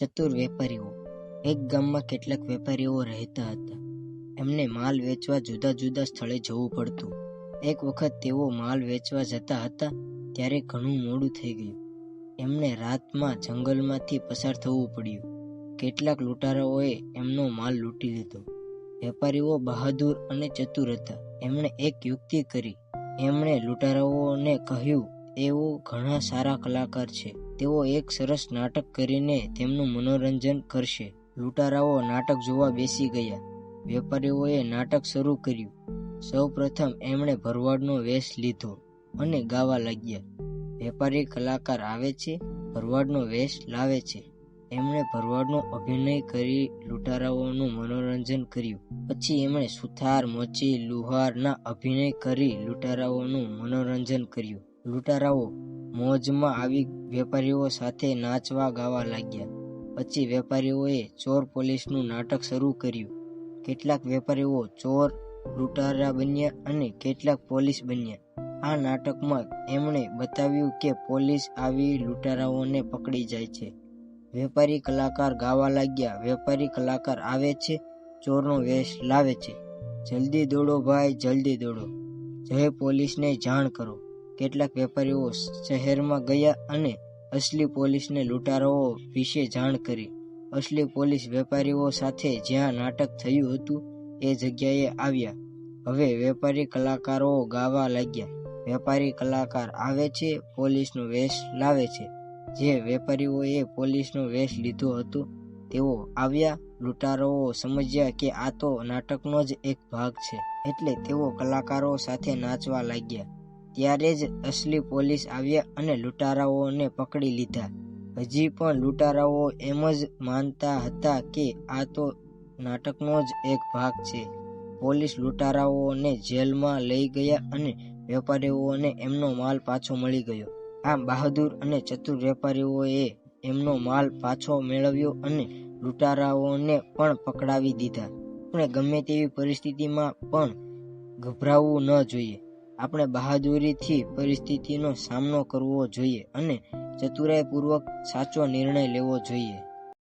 ચતુર વેપારીઓ. એક ગામમાં કેટલાક વેપારીઓ રહેતા હતા. એમને માલ વેચવા જુદા જુદા સ્થળે જવું પડતું. એક વખત તેઓ માલ વેચવા જતા હતા, ત્યારે ઘણું મોડું થઈ ગયું. એમને રાતમાં જંગલમાંથી પસાર થવું પડ્યું. કેટલાક લૂંટારાઓએ એમનો માલ લૂંટી લીધો. વેપારીઓ બહાદુર અને ચતુર હતા. એમણે એક યુક્તિ કરી. એમણે લૂંટારાઓને કહ્યું એવો ઘણા સારા કલાકાર છે. તેઓ એક સરસ નાટક કરીને તેમનું મનોરંજન કરશે. લૂંટારાઓ નાટક જોવા બેસી ગયા. વેપારીઓએ નાટક શરૂ કર્યું. સૌ પ્રથમ એમણે ભરવાડનો વેશ લીધો અને ગાવા લાગ્યા. વેપારી કલાકાર આવે છે, ભરવાડનો વેશ લાવે છે. એમણે ભરવાડનો અભિનય કરી લૂંટારાઓનું મનોરંજન કર્યું. પછી એમણે સુથાર મોચી લુહારના અભિનય કરી લૂંટારાઓનું મનોરંજન કર્યું. લૂંટારાઓ મોજમાં આવી વેપારીઓ સાથે નાચવા ગાવા લાગ્યા. પછી વેપારીઓએ ચોર પોલીસનું નાટક શરૂ કર્યું. કેટલાક વેપારીઓ ચોર લૂંટારા બન્યા અને કેટલાક પોલીસ બન્યા. આ નાટકમાં એમણે બતાવ્યું કે પોલીસ આવી લૂંટારાઓને પકડી જાય છે. વેપારી કલાકાર ગાવા લાગ્યા. વેપારી કલાકાર આવે છે, ચોરનો વેશ લાવે છે. જલ્દી દોડો ભાઈ, જલ્દી દોડો. જય પોલીસને જાણ કરો. કેટલાક વેપારીઓ શહેરમાં ગયા અને અસલી પોલીસને લૂંટારાઓ વિશે જાણ કરી. અસલી પોલીસ વેપારીઓ સાથે જ્યાં નાટક થયું હતું એ જગ્યાએ આવ્યા. હવે વેપારી કલાકારો ગાવા લાગ્યા. વેપારી કલાકાર આવે છે, પોલીસનો વેશ લાવે છે. જે વેપારીઓએ પોલીસનો વેશ લીધો હતો, તેઓ આવ્યા. લૂંટારાઓ સમજ્યા કે આ તો નાટકનો જ એક ભાગ છે. એટલે તેઓ કલાકારો સાથે નાચવા લાગ્યા. ત્યારે જ અસલી પોલીસ આવ્યા અને લૂંટારાઓને પકડી લીધા. હજી પણ લૂંટારાઓ એમ જ માનતા હતા કે આ તો નાટકનો જ એક ભાગ છે. પોલીસ લૂંટારાઓને જેલમાં લઈ ગયા અને વેપારીઓને એમનો માલ પાછો મળી ગયો. આમ બહાદુર અને ચતુર વેપારીઓએ એમનો માલ પાછો મેળવ્યો અને લૂંટારાઓને પણ પકડાવી દીધા. આપણે ગમે તેવી પરિસ્થિતિમાં પણ ગભરાવવું ન જોઈએ. આપણે બહાદુરીથી પરિસ્થિતિનો સામનો કરવો જોઈએ અને ચતુરાઈપૂર્વક સાચો નિર્ણય લેવો જોઈએ.